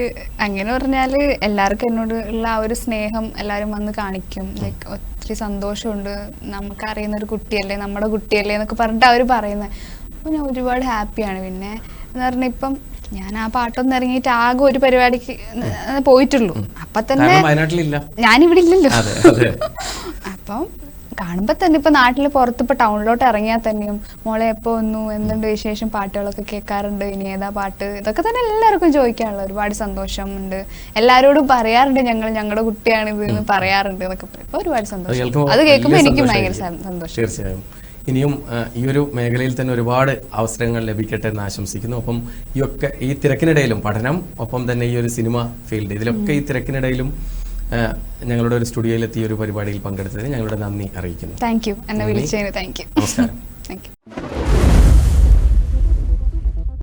അങ്ങനെ പറഞ്ഞാൽ എല്ലാവർക്കും എന്നോട് ഉള്ള ആ ഒരു സ്നേഹം എല്ലാവരും വന്ന് കാണിക്കും. ലൈക്ക് ഒത്തിരി സന്തോഷമുണ്ട്. നമുക്ക് അറിയുന്ന ഒരു കുട്ടിയല്ലേ നമ്മുടെ കുട്ടിയല്ലേ എന്നൊക്കെ പറഞ്ഞിട്ട് അവർ പറയുന്നത് അപ്പോൾ ഞാൻ ഒരുപാട് ഹാപ്പിയാണ് പിന്നെ എന്ന് പറഞ്ഞ ഇപ്പം ഞാൻ ആ പാട്ടൊന്നും ഇറങ്ങിയിട്ട് ആകെ ഒരു പരിപാടിക്ക് പോയിട്ടുള്ളൂ. അപ്പൊ തന്നെ ഞാനിവിടെ ഇല്ലല്ലോ. അപ്പം കാണുമ്പോൾ തന്നെ ഇപ്പൊ നാട്ടിൽ പുറത്ത് ഇപ്പൊ ടൗണിലോട്ട് ഇറങ്ങിയാൽ തന്നെയും മോളെ എപ്പോ വന്നു എന്തുണ്ട് വിശേഷം പാട്ടുകളൊക്കെ കേൾക്കാറുണ്ട് ഇനി ഏതാ പാട്ട്? ഇതൊക്കെ തന്നെ എല്ലാവർക്കും ചോദിക്കാനുള്ള ഒരുപാട് സന്തോഷമുണ്ട് എല്ലാവരോടും പറയാറുണ്ട് ഞങ്ങൾ ഞങ്ങളുടെ കുട്ടിയാണ് ഇത് എന്ന് പറയാറുണ്ട് എന്നൊക്കെ. ഒരുപാട് സന്തോഷം. അത് കേൾക്കുമ്പോൾ എനിക്കും ഭയങ്കര സന്തോഷം. തീർച്ചയായും. ഇനിയും ഈ ഒരു മേഖലയിൽ തന്നെ ഒരുപാട് അവസരങ്ങൾ ലഭിക്കട്ടെ എന്ന് ആശംസിക്കുന്നു. ഒപ്പം ഈ ഒക്കെ ഈ തിരക്കിനിടയിലും പഠനം ഒപ്പം തന്നെ ഈ ഒരു സിനിമ ഫീൽഡ് ഇതിലൊക്കെ ഈ തിരക്കിനിടയിലും ഞങ്ങളുടെ ഒരു സ്റ്റുഡിയോയിലെത്തി ഒരു പരിപാടിയിൽ പങ്കെടുത്തതിന് ഞങ്ങളുടെ നന്ദി അറിയിക്കുന്നു. താങ്ക് യു എന്നെ. വിളിച്ചതിന് താങ്ക് യു നമസ്കാരം. Thank you